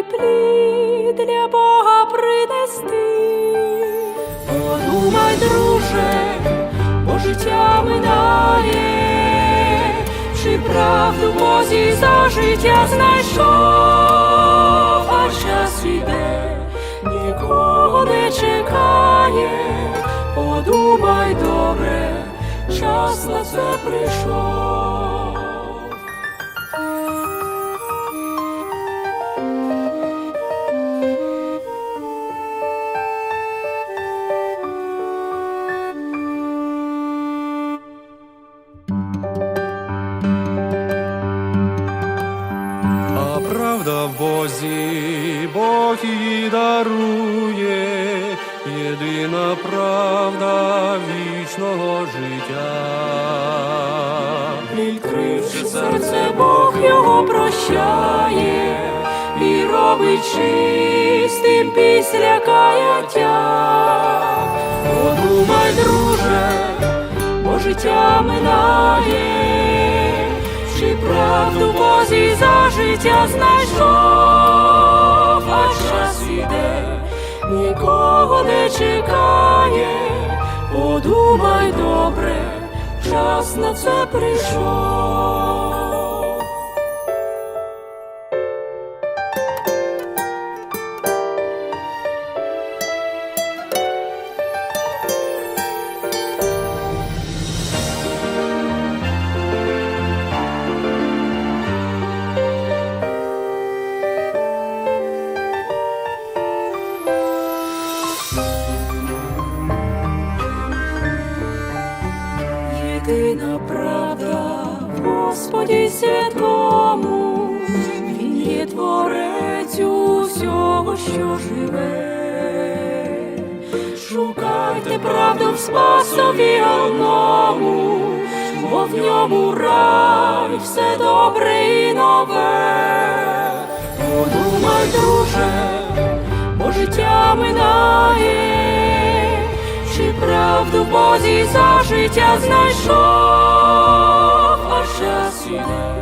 добрий плід для Бога принести. Подумай, друже, бо життя минає, чи правду Бозі за життя знайшов, а час іде, нікого не чекає, подумай добре, час на це прийшов. Правда Бог її дарує, єдина правда вічного життя. Відкривши серце, Бог його прощає і робить чистим після каяття. Подумай, друже, бо життя минає, Бозі за життя знайшов, а час іде, нікого не чекає, подумай добре час на це прийшов. Шукайте правду в спасові одному, бо в ньому рай все добре і нове. Подумай, друже, бо життя минає, чи правду Бозі за життя знайшов, а час іде,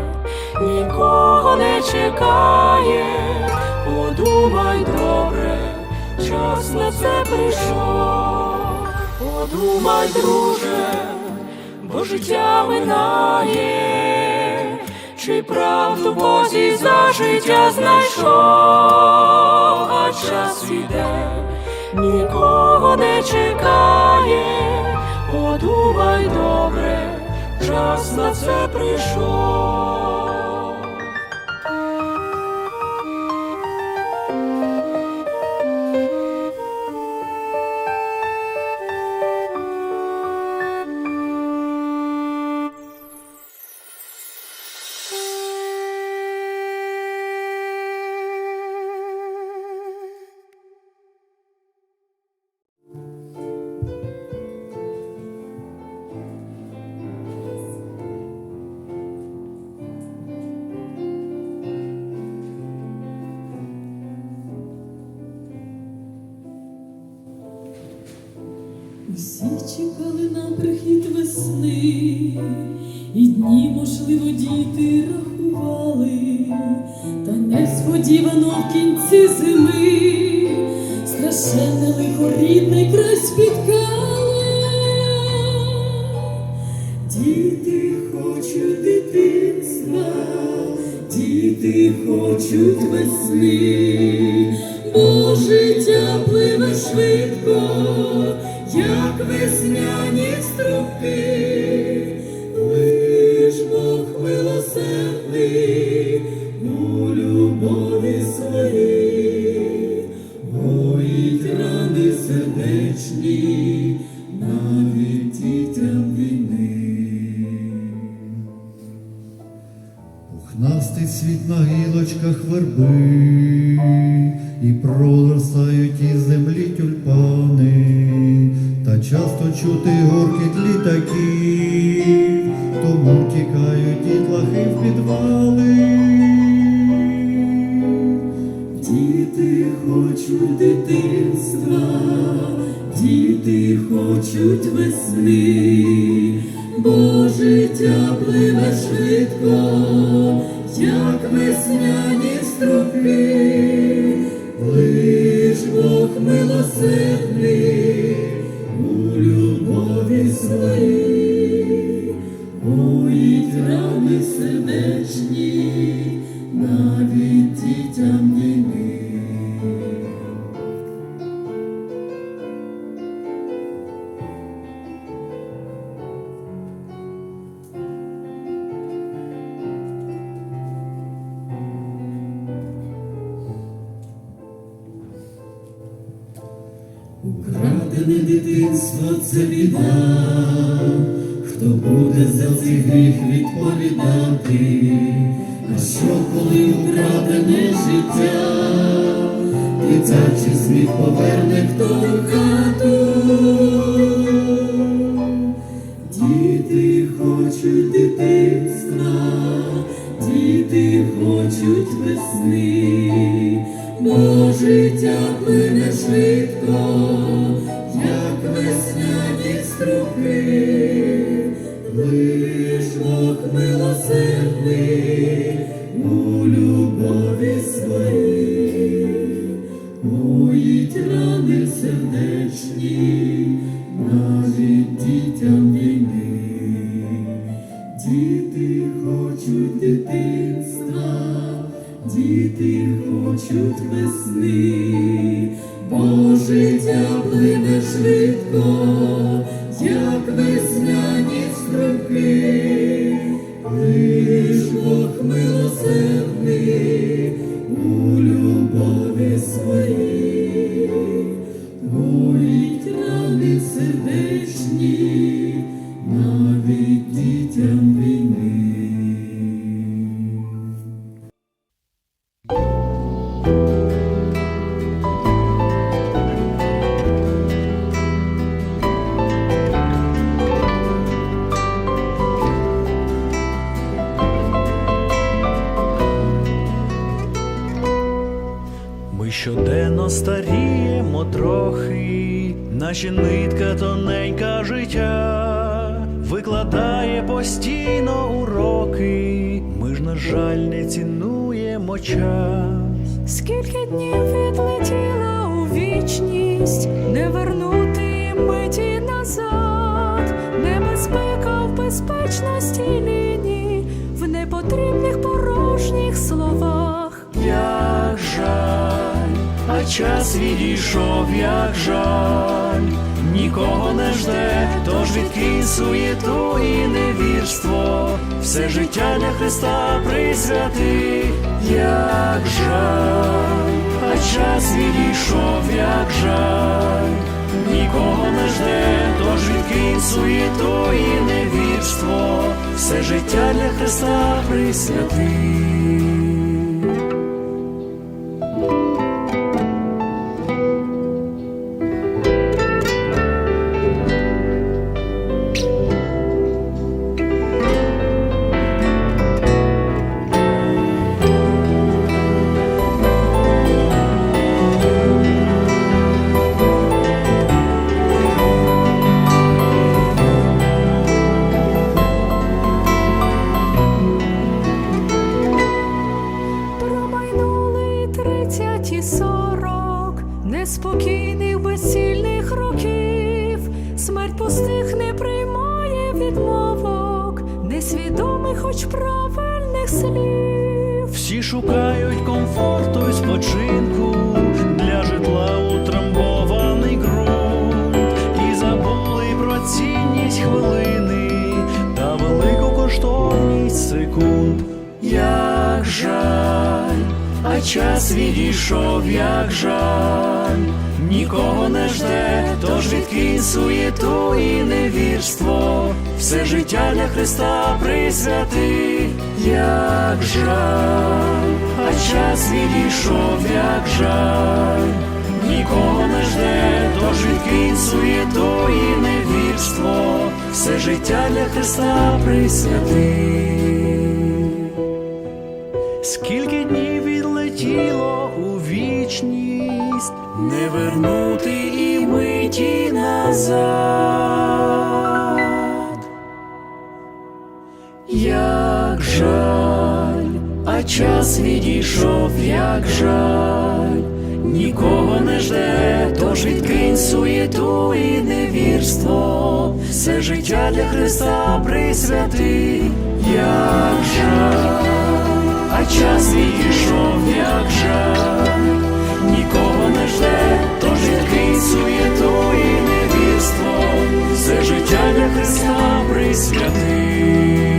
нікого не чекає, подумай добре, час на це прийшов, подумай, друже, бо життя минає, чи правду Бозі за життя знайшов, а час іде, нікого не чекає, подумай добре, час на це прийшов. Усі чекали на прихід весни, і дні, можливо, діти рахували, та несподівано в кінці зими страшенне лихо рідний край спіткало. Діти хочуть дитинства, діти хочуть весни, бо життя пливе швидко, і проростають із землі тюльпани, та часто чути горкіт літаків, тому тікають дітлахи в підвали. Діти хочуть дитинства, діти хочуть весни, бо життя пливе швидко, як весняні струки, Украдене дитинство це біда, хто буде за цей гріх відповідати, а що коли украдене життя, дитячий світ поверне хто хату. Своїй, рани сердечні, навіть дітям війни. Діти хочуть дитинства, діти хочуть весни, наче нитка тоненька життя, викладає постійно уроки, ми ж, на жаль, не цінуємо час. Скільки днів відлетіло у вічність, не вернути миті назад, небезпека в безпечності лінії, в непотрібних порожніх словах. Час відійшов, як жаль, нікого не жде, тож відкинь суєту і невірство, все життя для Христа присвяти, як жаль, а час відійшов, як жаль, нікого не жде, тож відкинь суєту і невірство, все життя для Христа присвяти. Тридцять і сорок неспокійних безцільних років. Смерть пустих не приймає відмовок, несвідомих, хоч правильних слів. Всі шукають комфорту і спочинку для житла час відійшов, як жаль, нікого не жде, тож відкинь суєту і невірство, все життя для Христа присвяти, як жаль, а час відійшов, як жаль, нікого не жде, тож відкинь суєту і невірство, все життя для Христа присвяти. Скільки днів вічність, не вернути і миті назад. Як жаль, а час відійшов, як жаль, нікого не жде, тож відкинь суєту і невірство, все життя для Христа присвяти, як жаль, а час відійшов, як жаль, нікого не жде, тож відкинь суєту і невірство, все життя для Христа присвяти.